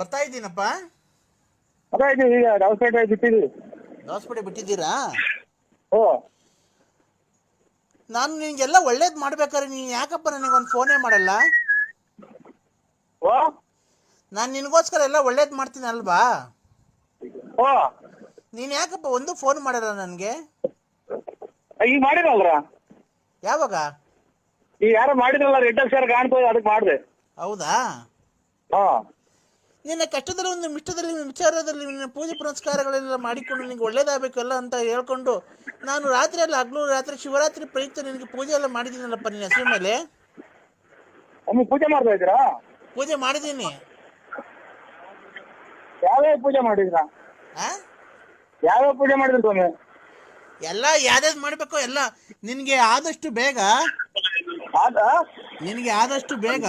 ಬರ್ತಾ ಇದ್ದೀನಪ್ಪ? ಅದೇ ಇದು ಈಗ ಔಟ್ಸೈಡ್ ಬಿಟ್ಟಿದ್ದೀವಿ. ದಾಸಪೇಟೆ ಬಿಟ್ಟಿದ್ದೀರಾ? ಓ ನಾನು ನಿಂಗೆಲ್ಲ ಒಳ್ಳೇದ್ ಮಾಡ್ಬೇಕಾದ್ರೆ ನೀನ್ ಯಾಕಪ್ಪ ನನಗೆ ಒಂದು ಫೋನೇ ಮಾಡಲ್ಲ? ಓ ನಾನು ನಿನಗೋಸ್ಕರ ಎಲ್ಲ ಒಳ್ಳೇದ್ ಮಾಡ್ತೀನಿ ಅಲ್ವಾ? ಓ ನೀನು ಯಾಕಪ್ಪ ಒಂದು ಫೋನ್ ಮಾಡಲ್ಲ ನನಗೆ? ಈಗ ಮಾಡಿರಲ್ರ ಯಾವಾಗ? ಈಗ ಯಾರು ಮಾಡಿದ್ರಲ್ಲ ರೆಡ್ ಅಕ್ಷರ ಕಾಣ್ತದೆ ಅದಕ್ಕೆ ಮಾಡಿದೆ. ಹೌದಾ? ಹಾ. ನಿನ್ನ ಕಷ್ಟದಲ್ಲಿ ಒಂದು ಮಿಷ್ಟದಲ್ಲಿ ವಿಚಾರದಲ್ಲಿ ನಿನ್ನ ಪೂಜೆ ಪುನಸ್ಕಾರಗಳೆಲ್ಲ ಮಾಡಿಕೊಂಡು ನಿನಗೆ ಒಳ್ಳೇದಾಗಬೇಕಲ್ಲ ಅಂತ ಹೇಳ್ಕೊಂಡು ನಾನು ರಾತ್ರಿ ಅಲ್ಲ ಹಗ್ಲು ರಾತ್ರಿ ಶಿವರಾತ್ರಿ ಪ್ರಯುಕ್ತ ನಿನಗೆ ಪೂಜೆ ಎಲ್ಲ ಮಾಡಿದ್ದೀನಲ್ಲಪ್ಪ ನಿನ್ನ ಹೆಸರು ಮೇಲೆ? ಪೂಜೆ ಮಾಡ್ತಾ ಇದ್ದೀರಾ? ಪೂಜೆ ಮಾಡಿದ್ದೀನಿ. ಯಾವ್ಯಾವ ಪೂಜೆ ಮಾಡಿದ್ರಾ ಯಾವ್ಯಾವ ಪೂಜೆ ಮಾಡಿದ್ರು ಸ್ವಾಮಿ? ಎಲ್ಲ ಯಾವ್ದಾವ್ದು ಮಾಡಬೇಕು ಎಲ್ಲ. ನಿನಗೆ ಆದಷ್ಟು ಬೇಗ ಆದ? ನಿನಗೆ ಆದಷ್ಟು ಬೇಗ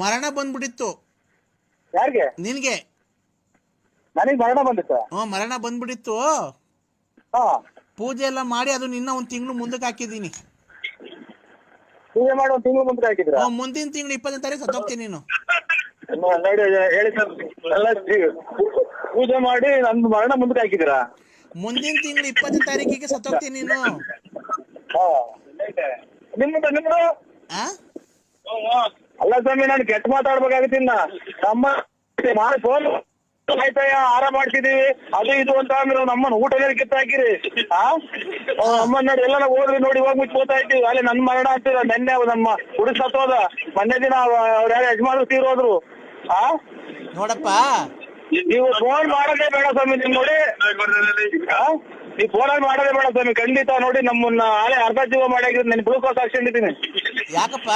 ಮರಣ ಬಂದ್ಬಿಟ್ಟಿತ್ತು. ಯಾರಿಗೆ? ನಿನಗೆ? ನನಗೆ ಮರಣ ಬಂದಿತ್ತು. ಹ್ಞೂ ಮರಣ ಬಂದ್ಬಿಟ್ಟಿತ್ತು? ಹಾ. ಪೂಜೆ ಎಲ್ಲ ಮಾಡಿ ಅದು ನಿನ್ನ ಒಂದ್ ತಿಂಗಳು ಮುಂದಕ್ಕೆ ಹಾಕಿದ್ದೀನಿ. ಪೂಜೆ ಮಾಡಿ ಒಂದು ತಿಂಗಳು ಮುಂದೆ ಹಾಕಿದ್ರ ಹ್ಞೂ ಮುಂದಿನ ತಿಂಗಳು ಇಪ್ಪತ್ತನೇ ತಾರೀಕು ಸತ್ತೋಗ್ತೀನಿ ನೀನು. ನೋಡಿ ಹೇಳಿ ಸರ್. ಎಲ್ಲ ಪೂಜೆ ಮಾಡಿ ನಂದು ಮರಣ ಮುಂದಕ್ಕೆ ಹಾಕಿದ್ದೀರಾ? ಮುಂದಿನ ತಿಂಗಳು ಇಪ್ಪತ್ತನೇ ತಾರೀಕಿಗೆ ಸತ್ತೋಗ್ತೀನಿ ನೀನು. ಹಾ. ನಿಮ್ಮದು ನಿಮ್ಮದು? ಆ? ಅಲ್ಲ ಸ್ವಾಮಿ ನಾನು ಕೆಟ್ಟ ಮಾತಾಡ್ಬೇಕಾಗತ್ತಿನ ನಮ್ಮ ಫೋನ್ ಆಯ್ತಯ್ಯ ಆರಾಮ ಮಾಡ್ತಿದೀವಿ ಅದು ಇದು ಅಂತ ಅಂದ್ರೆ ನಮ್ಮನ್ನ ಊಟದಲ್ಲಿ ಕಿತ್ತಾಕಿರಿ? ಆ? ಅಮ್ಮ ನೋಡಿ ಎಲ್ಲ ಹೋದ್ವಿ ನೋಡಿ ಹೋಗಿ ಮುಚ್ಚಿ ಹೋಗ್ತಾ ಇದ್ದೀವಿ. ಅಲ್ಲಿ ನನ್ ಮರಣ ಆಗ್ತಿದ ನೆನ್ನೆ ನಮ್ಮ ಹುಡುಗ ಸತ್ತೋದ. ಮೊನ್ನೆ ದಿನ ಅವ್ರ ಯಾರು ಯಜಮಾನ್ರು ತೀರೋದ್ರು. ಆ? ನೋಡಪ್ಪ. ನೀವು ಫೋನ್ ಮಾಡೋದೇ ಬೇಡ ಸ್ವಾಮಿ ನಿಮ್ ನೋಡಿ. ನೀವು ಫೋನ್ ಫೋನಲ್ಲಿ ಮಾಡೋದೇ ಬೇಡ ಸ್ವಾಮಿ. ಖಂಡಿತ ನೋಡಿ ನಮ್ಮನ್ನ ಆಲೆ ಅರ್ಧ ಜೀವ ಮಾಡಿ ನಾನು ಗ್ಲೂಕೋಸ್ ಹಾಕ್ಸ್ಕೊಂಡಿದ್ದೀನಿ. ಯಾಕಪ್ಪ?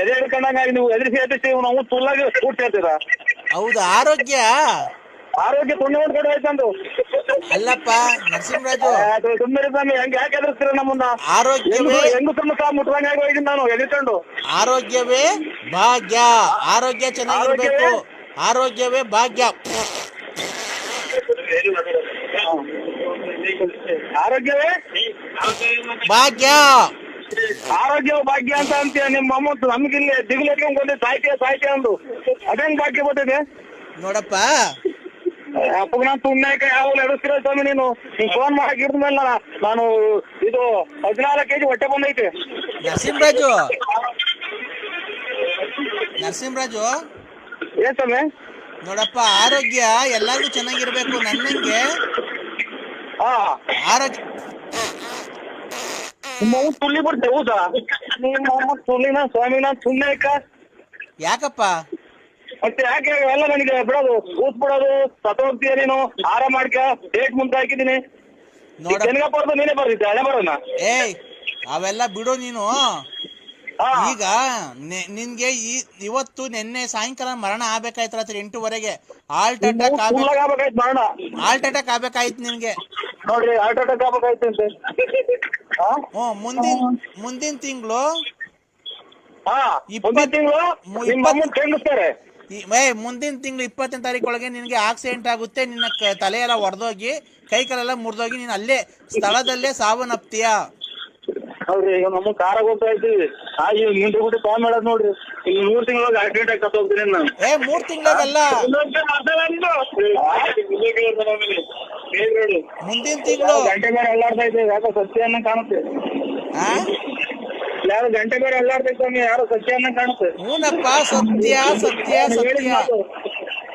ಎದೆ ಹಿಡ್ಕೊಂಡಂಗಾಗಿ ನೀವು ಎದುರಿಸಿ ಎದುರಿಸಿ ನಾವು ತುಲ್ಲಾಗಿ ಸೇರ್ತೀರಾ ಹೌದು ಆರೋಗ್ಯ. ಆರೋಗ್ಯ ಪುಣ್ಯ ಮಾಡ್ಕೊಂಡು ಹೋಯ್ತಂದು ಅಲ್ಲಪ್ಪ ನರಸಿಂಹರಾಜು. ಸುಮ್ಮನೆ ಸ್ವಾಮಿ ಹೆಂಗ್ ಯಾಕೆ ಎದುರಿಸ್ತೀರ ನಮ್ಮನ್ನ? ಆರೋಗ್ಯವೇ ಹೆಂಗು ತಮ್ಮ ಸಹ ಮುಟ್ದಂಗೆ ಆಗಿ ಹೋಗಿದ್ದೀನಿ ನಾನು ಎದುರ್ಕೊಂಡು ಆರೋಗ್ಯವೇ ಭಾಗ್ಯ. ಆರೋಗ್ಯ ಚೆನ್ನಾಗಿರ್ಬೇಕು. ಆರೋಗ್ಯವೇ ಭಾಗ್ಯ. ಆರೋಗ್ಯವೇ? ಭಾಗ್ಯ. ಆರೋಗ್ಯ ಭಾಗ್ಯ ಅಂತ ಅಂತೀಯ ನಿಮ್ಮ ಅಮ್ಮ ನಮ್ಗಿಲ್ಲಿ ಇಲ್ಲಿ ಎತ್ಕೊಂಡ್ ಬಂದು ಸಾಹಿತ್ಯ ಸಾಹಿತ್ಯ ಅಂದು. ಅದೇನ್ ಭಾಗ್ಯ ಬರ್ತದೆ? ನೋಡಪ್ಪ. ಅಪ್ಪಗ ನಾನು ತುಣ್ಣಾಕ ಯಾವಾಗ ಎದುರಿಸ್ತಿರೋ ಸ್ವಾಮಿ ನೀನು? ನೀನ್ ಫೋನ್ ಮಾಡಕ್ ಮೇಲೆ ನಾನು ಇದು ಹದಿನಾಲ್ಕು ಕೆಜಿ ಹೊಟ್ಟೆ ಬಂದೈತೆ ನರಸಿಂಹರಾಜು. ನರಸಿಂಹರಾಜು. ಏನ್ ಸ್ವಾಮಿ? ನೋಡಪ್ಪ ಆರೋಗ್ಯ ಎಲ್ಲಾರ್ಗು ಚೆನ್ನಾಗಿರ್ಬೇಕು ನನ್ನಂಗೆ. ಆರೋಗ್ಯ ಅವ್ವ ತುಳ್ಳಿ ಬಿಡ್ತೆ ಹೌದಾ? ತುಳ್ಳಿನ ಸ್ವಾಮಿನ ಸುಮ್ಮನೆ ಯಾಕಪ್ಪ? ಮತ್ತೆ ಯಾಕೆ ಎಲ್ಲ ನನಗೆ ಬಿಡೋದು ಕೂತ್ ಬಿಡೋದು ಸತ್ತೋಗ್ತೀಯ ನೀನು ಆರಾಮ ಮಾಡ್ಕ ಡೇಟ್ ಮುಂದೆ ಹಾಕಿದ್ದೀನಿ. ನೋಡ ಜನಗಪ್ಪರ್ದು ನೀನೇ ಬರ್ದಿದ್ದೆ ಹಳೆ ಬರೋಣ? ಏಯ್ ಅವೆಲ್ಲ ಬಿಡು ನೀನು. ಹಾ. ಈಗ ನೆ- ನಿನ್ಗೆ ಈ ಇವತ್ತು ನಿನ್ನೆ ಸಾಯಂಕಾಲ ಮರಣ ಆಗ್ಬೇಕಾಯ್ತು ರಾತ್ರಿ ಎಂಟೂವರೆಗೆ. ಹಾರ್ಟ್ ಅಟ್ಯಾಕ್ ಆಗ್ಬೇಕು ಆಗ್ಬೇಕಾಯ್ತು ಮರಣ. ಹಾರ್ಟ್ ಅಟ್ಯಾಕ್ ಆಗ್ಬೇಕಾಯ್ತು ನಿನ್ಗೆ. ನೋಡ್ರಿ ಹಾರ್ಟ್ ಅಟ್ಯಾಕ್ ಆಗ್ಬೇಕಾಯ್ತು ಅಂತೆ. ಹಾ ಹ್ಞೂ ಮುಂದಿನ ಮುಂದಿನ ತಿಂಗಳು? ಹಾ ಮುಂದಿನ ತಿಂಗಳು ಇಪ್ಪತ್ತನೇ ನಿಮ್ಮ ಅಮ್ಮನ್ ಕೆಂಗಿಸ್ತಾರೆ ಏ ಮುಂದಿನ ತಿಂಗಳು ಇಪ್ಪತ್ತನೇ ತಾರೀಕೊಳಗೆ ನಿನಗೆ ಆಕ್ಸಿಡೆಂಟ್ ಆಗುತ್ತೆ ನಿನ್ನ ಕ- ತಲೆ ಎಲ್ಲ ಒಡೆದೋಗಿ ಕೈ ಕಾಲೆಲ್ಲ ಮುರಿದೋಗಿ ನೀನು ಅಲ್ಲೇ ಸ್ಥಳದಲ್ಲೇ ಸಾವನ್ನಪ್ತೀಯ? ಹೌದ್ರಿ ಈಗ ನಮ್ಮ ಕಾರಾಗ ಹೋಗ್ತಾ ಇದ್ದೀವಿ ಆ ಈಗ ಮುಂದೆ ಬಿಟ್ಟು ಕಾಲ್ ಮಾಡೋದು ನೋಡ್ರಿ. ಈಗ ಮೂರ್ ತಿಂಗಳ ಆಕ್ಸಿಡೆಂಟ್ ಆಗಿ ಸತ್ತು ನಾನು. ಏ ಮೂರ್ ತಿಂಗಳಾಗಲ್ಲ. ಮುಂದಿನ ತಿಂಗಳು. ಗಂಟೆ ಬೇರೆ ಅಲ್ಲಾಡ್ತಾ ಇದೆ ಯಾಕೋ ಸತ್ಯ ಅನ್ನ ಕಾಣುತ್ತೆ? ಆ? ಯಾರು ಗಂಟೆ ಬೇರೆ ಅಲ್ಲಾಡ್ತಾ ಇದ್ದಾವೆ ಯಾರು ಸತ್ಯ ಅನ್ನ ಕಾಣುತ್ತೆ? ಹೂನಪ್ಪ ಸತ್ಯ ಸತ್ಯ ಸತ್ಯ.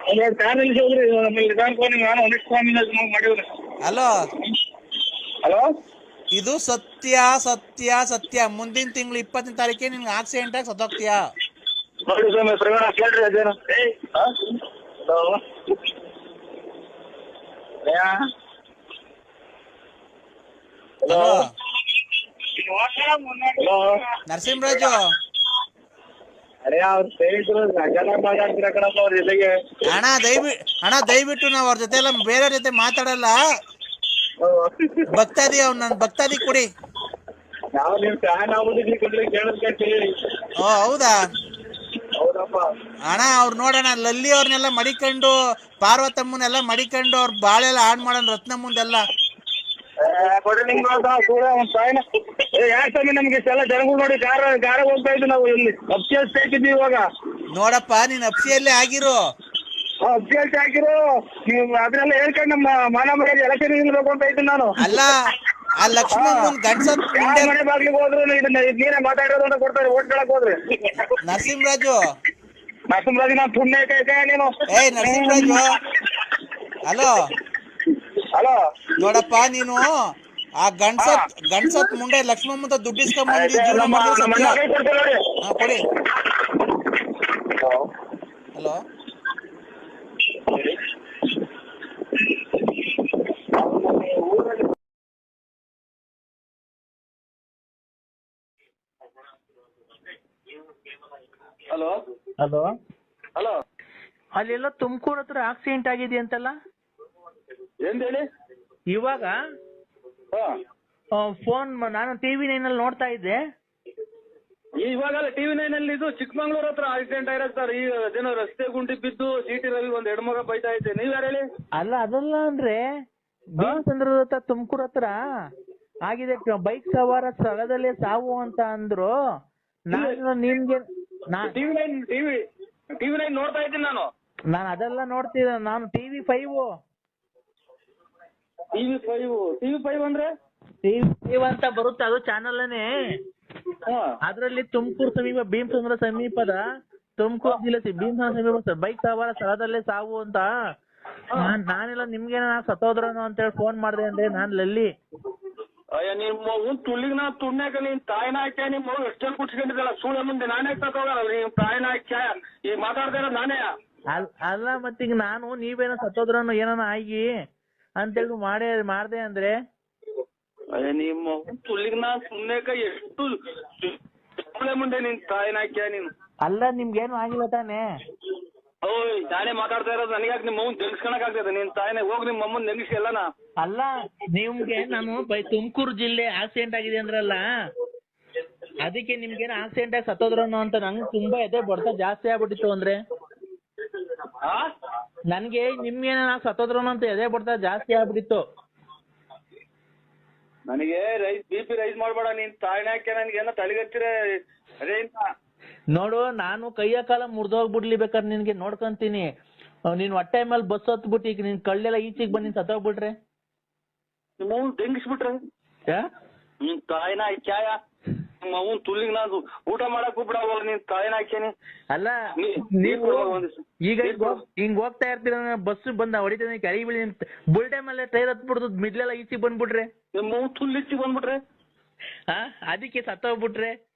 ಒಂದೆರಡು ಫ್ಯಾನ್ ನಿಲ್ಸಿ ಹೋಗ್ರಿ. ನಮ್ಮಲ್ಲಿ ನಿಧಾನ ಫೋನ್ ನಾನು ಒಂದಿಷ್ಟು ಸ್ವಾಮಿ ಮಾಡಿವ್ರಿ ಹಲೋ? ಹಲೋ? ಇದು ಸತ್ಯ ಸತ್ಯ ಸತ್ಯ. ಮುಂದಿನ ತಿಂಗಳು ಇಪ್ಪತ್ತನೇ ತಾರೀಕಿಗೆ ನಿನ್ಗೆ ಆಕ್ಸಿಡೆಂಟ್ ಆಗಿ ಸತ್ತೋಗ್ತೀಯ? ನೋಡಿ ಸ್ವಾಮಿ ಪ್ರವೀಣ ಕೇಳ್ರಿ ಅದೇನು. ನರಸಿಂಹರಾಜು ಅರೆ ಅವ್ರ ಸ್ನೇಹಿತರು ಜನ ಮಾತಾಡ್ತಿರ ಕಣಪ್ಪ ಅವ್ರ ಜೊತೆಗೆ. ಅಣ್ಣ ದಯವಿ ಅಣ್ಣ ದಯವಿಟ್ಟು ನಾವು ಅವ್ರ ಜೊತೆ ಎಲ್ಲ ಬೇರೆ ಜೊತೆ ಮಾತಾಡಲ್ಲ. ಭಕ್ತಾದಿ ಅವ್ನು ನನ್ನ ಭಕ್ತಾದಿ ಕೊಡಿ. ನಾವು ನಿಮ್ ಫ್ಯಾನ್ ಆಗ್ಬಿಟ್ಟಿದ್ರಿ ಕಂಡ್ರೆ ಕೇಳದ್ ಕೇಳ್ತೀವಿ ಓ ಹೌದಾ? ಅಣ್ಣ ಅವ್ರು ನೋಡೋಣ ಲಲ್ಲಿ ಅವ್ರನ್ನೆಲ್ಲ ಮಡಿಕೊಂಡು ಪಾರ್ವತಮ್ಮನೆಲ್ಲ ಮಡಿಕೊಂಡು ಅವ್ರ ಬಾಳೆಲ್ಲ ಆಡ್ ಮಾಡೋಣ ರತ್ನ ಮುಂದೆಲ್ಲ. ನೋಡಪ್ಪ ನೀನ್ ಅಪ್ಸಿಯಲ್ಲೇ ಆಗಿರು. ಅಪ್ಸಿಯಲ್ಲಿ ಆಗಿರು ನೀವು ಅದ್ರೆಲ್ಲ ಹೇಳ್ಕೊಂಡು ನಮ್ಮ ಮಾನ ಮರ್ಯಾದೆ ಎಲೆಕ್ಷನ್ ನಿಲ್ಬೇಕು ಅಂತ ಇದ್ದೀನಿ ನಾನು. ಅಲ್ಲ ಆ ಯಾವ ಮುಂದೆ ಮನೆ ಬಾಗ್ಲಿಗೆ ಹೋದ್ರು ಇದನ್ನ ಇದ್ ನೀನೇ ಮಾತಾಡೋದು ಅಂತ ಕೊಡ್ತಾರೆ ಓಟ್ ಕೇಳಕ್ ಹೋದ್ರಿ. ನರಸಿಂಹರಾಜು. ನರಸಿಂಹರಾಜು ನಾನು ಪುಣ್ಯ ನೀನು. ಏಯ್ ನರಸಿಂಹರಾಜು. ಹಲೋ. ಹಲೋ. ನೋಡಪ್ಪ ನೀನು ಆ ಗಂಡ್ಸತ್ ಗಂಡ್ಸತ್ ಮುಂಡೆ ಲಕ್ಷ್ಮಮ್ಮ ಅಂತ ದುಡ್ಡು ಇಸ್ಕೊಂಬಂದು ಜೀವನ ಮಾಡಿದ್ರೆ ಕೊಡಿ. ಹಲೋ. ಹಲೋ ಹಲೋ ಹಲೋ ಅಲ್ಲೆಲ್ಲ ತುಮಕೂರು ಹತ್ರ ಆಕ್ಸಿಡೆಂಟ್ ಆಗಿದೆಯಂತಲ್ಲ ಏನ್ ಹೇಳಿ? ಇವಾಗ? ಹಾ. ಫೋನ್ ನಾನು ಟಿವಿ ನೈನಲ್ಲಿ ನೋಡ್ತಾ ಇದ್ದೆ. ಇವಾಗಲ್ಲ ಟಿವಿ ನೈನ್ ಅಲ್ಲಿ ಇದು ಚಿಕ್ಕಮಂಗ್ಳೂರ್ ಹತ್ರ ಆಕ್ಸಿಡೆಂಟ್ ಆಗಿರೋದು ಸರ್. ಈ ಅದೇನೋ ರಸ್ತೆ ಗುಂಡಿ ಬಿದ್ದು ಸಿಟಿ ರವಿ ಒಂದ್ ಹೆಣ್ಮಗ ಬೈತಾ ಇದ್ದೆ. ನೀವ್ ಯಾರು ಹೇಳಿ? ಅಲ್ಲ ಅದಲ್ಲ ಅಂದ್ರೆ ಭೀಮಸಂದ್ರದ ಹತ್ರ ತುಮಕೂರ್ ಹತ್ರ ಆಗಿದೆ. ಬೈಕ್ ಸವಾರ ಸ್ಥಳದಲ್ಲೇ ಸಾವು ಅಂತ ಅಂದ್ರು. ನಾನು ನಿಮ್ಗೆ TV nine TV TV nine ನೋಡ್ತಾ ಇದ್ದೀನಿ ನಾನು. ನಾನು ಅದೆಲ್ಲ ನೋಡ್ತಿದ್ದೆ ನಾನು TV five. TV five TV five ಅಂದ್ರೆ? ಟಿವಿ ಫೈವ್ ಅಂತ ಬರುತ್ತೆ ಅದು ಚಾನೆಲ್ನೇ ಅದ್ರಲ್ಲಿ ಅದರಲ್ಲಿ ತುಮಕೂರು ಸಮೀಪ ಭೀಮಸಂದ್ರ ಸಮೀಪದ ತುಮಕೂರು ಜಿಲ್ಲೆ ಭೀಮಸಂದ್ರ ಸಮೀಪ ಬೈಕ್ ಸವಾರ ಸ್ಥಳದಲ್ಲೇ ಸಾವು ಅಂತ. ನಾನ್ ನಾನೆಲ್ಲ ನಿಮ್ಗೆ ನಾ ಸತ್ತೋದ್ರನು ಅಂತ ಹೇಳಿ ಫೋನ್ ಮಾಡಿದೆ ಅಂದ್ರೆ ನಾನ್ ಲಲ್ಲಿ. ಅಯ್ಯ ನಿಮ್ಮ ಅವ್ನ್ ತುಳ್ಳಿಗ್ ನಾ ತುಣ್ಯಾಕ ನಿನ್ ತಾಯಿನ ಹಾಕ್ಯ ನಿಮ್ಮ ಮಗು ಎಷ್ಟೆಲ್ಲ ಕುಟ್ಸ್ಕೊಂಡಿದ್ದಲ್ಲ ಸುಳ್ಳ ಮುಂದೆ ನಾನೇ ಹೋಗಲ್ಲ ನೀನ್ ತಾಯಿನ ಹಾಕ್ಯ ಈಗ ಮಾತಾಡ್ದಿರ ನಾನೇ. ಅಲ್ಲ ಅಲ್ಲ ಮತ್ತೀಗ ನಾನು ನೀವೇನ ಸತ್ತೋದ್ರನು ಏನಾನ ಆಗಿ ಅಂತೇಳಿ ಮಾಡೇ ಮಾಡ್ದೆ ಅಂದ್ರೆ? ಅಯ್ಯ ನಿಮ್ಮ ತುಳ್ಳಿಗ್ ನಾ ಸುಮ್ನೆಕ ಎಷ್ಟು ಸುಳ್ಳೆ ಮುಂದೆ ನಿನ್ ತಾಯಿನ ಹಾಕ್ಯ ನೀನು. ಅಲ್ಲ ನಿಮ್ಗೇನು ಆಗಿಲ್ಲ ತಾನೇ? ಓಯ್ ನಾನೇ ಮಾತಾಡ್ತಾ ಇರೋದು ನನಗ್ಯಾಕೆ ನಿಮ್ಮ ಅವ್ನ್ ತೆಗಿಸ್ಕೊಳಕ್ ಆಗ್ತದೆ? ನಿನ್ ತಾಯಿನ ಹೋಗಿ ನಿಮ್ಮ ಅಮ್ಮನ್ ನೆಗಿಸಿ ಎಲ್ಲನ. ಅಲ್ಲ ನಿಮ್ಗೆ ನಾನು ಬೈ ತುಮಕೂರು ಜಿಲ್ಲೆ ಆಕ್ಸಿಡೆಂಟ್ ಆಗಿದೆ ಅಂದ್ರಲ್ಲ ಅದಕ್ಕೆ ನಿಮ್ಗೆ ಆಕ್ಸಿಡೆಂಟ್ ಆಗಿ ಸತ್ತೋದ್ರನು ಅಂತ ನಂಗೆ ತುಂಬಾ ಎದೆ ಬಡ್ತ ಜಾಸ್ತಿ ಆಗ್ಬಿಟ್ಟಿತ್ತು ಅಂದ್ರೆ? ನನ್ಗೆ ನಿಮ್ಗೇನ ಸತ್ತೋದ್ರನು ಅಂತ ಎದೆ ಬಡ್ತ ಜಾಸ್ತಿ ಆಗ್ಬಿಟ್ಟಿತ್ತು. ನನಗೆ ರೈಸ್ ಬಿ ಪಿ ರೈಸ್ ಮಾಡ್ಬೇಡ ನೀನ್ ತಾಯಿನ ಹಾಕ್ಯ ನನ್ಗೆ ಏನೋ ತಲೆಗತ್ತಿರ ಅದೇ ನೋಡು ನಾನು ಕೈಯ ಕಾಲ ಮುರಿದೋಗ್ಬಿಡ್ಲಿ ಬೇಕಾದ್ರೆ ನಿನ್ಗೆ ನೋಡ್ಕೊಂತೀನಿ. ನೀನ್ ಹೊಟ್ಟೆ ಮೇಲೆ ಬಸ್ ಹತ್ಬಿಟ್ಟು ಈಗ ನಿನ್ ಕಳ್ಳೆಲ್ಲ ಈಚೆಗೆ ಬಂದು ಸತ್ತೋಗ್ಬಿಟ್ರೆ. ನಿಮ್ಮ ಅವ್ನ್ ತೆಗಿಸ್ಬಿಟ್ರೆ? ನಿನ್ ತಾಯಿನ ಹಾಕ್ಯಾಯ ನಿಮ್ಮ ಅವ್ನ್ ತುಳ್ಳಿಗ್ ನಾನು ಊಟ ಮಾಡಕ್ ಬಿಡವಲ್ಲ ನೀನ್ ತಾಯಿನ ಹಾಕ್ಯಾನಿ ಅಲ್ಲ ನೀವು. ಈಗ ಹಿಂಗ್ ಹೋಗ್- ಹಿಂಗ್ ಹೋಗ್ತಾ ಇರ್ತೀರ ಬಸ್ ಬಂದ ಹೊಡಿತೀನಿ ಕೆಳಗೆ ಬೀಳಿ ಬುಲ್ಟೆ ಮೇಲೆ ಟೈರ್ ಹತ್ಬಿಡ್ದು ಮಿಡ್ಲೆಲ್ಲ ಈಚೆಗೆ ಬಂದ್ಬಿಟ್ರೆ. ನಿಮ್ಮ ಅವ್ನ್ ತುಳ್ಳಿಚ್ಚಿ ಬಂದ್ಬಿಟ್ರೆ. ಹಾ? ಅದಕ್ಕೆ ಸತ್ತೋಗ್ಬಿಟ್ರೆ.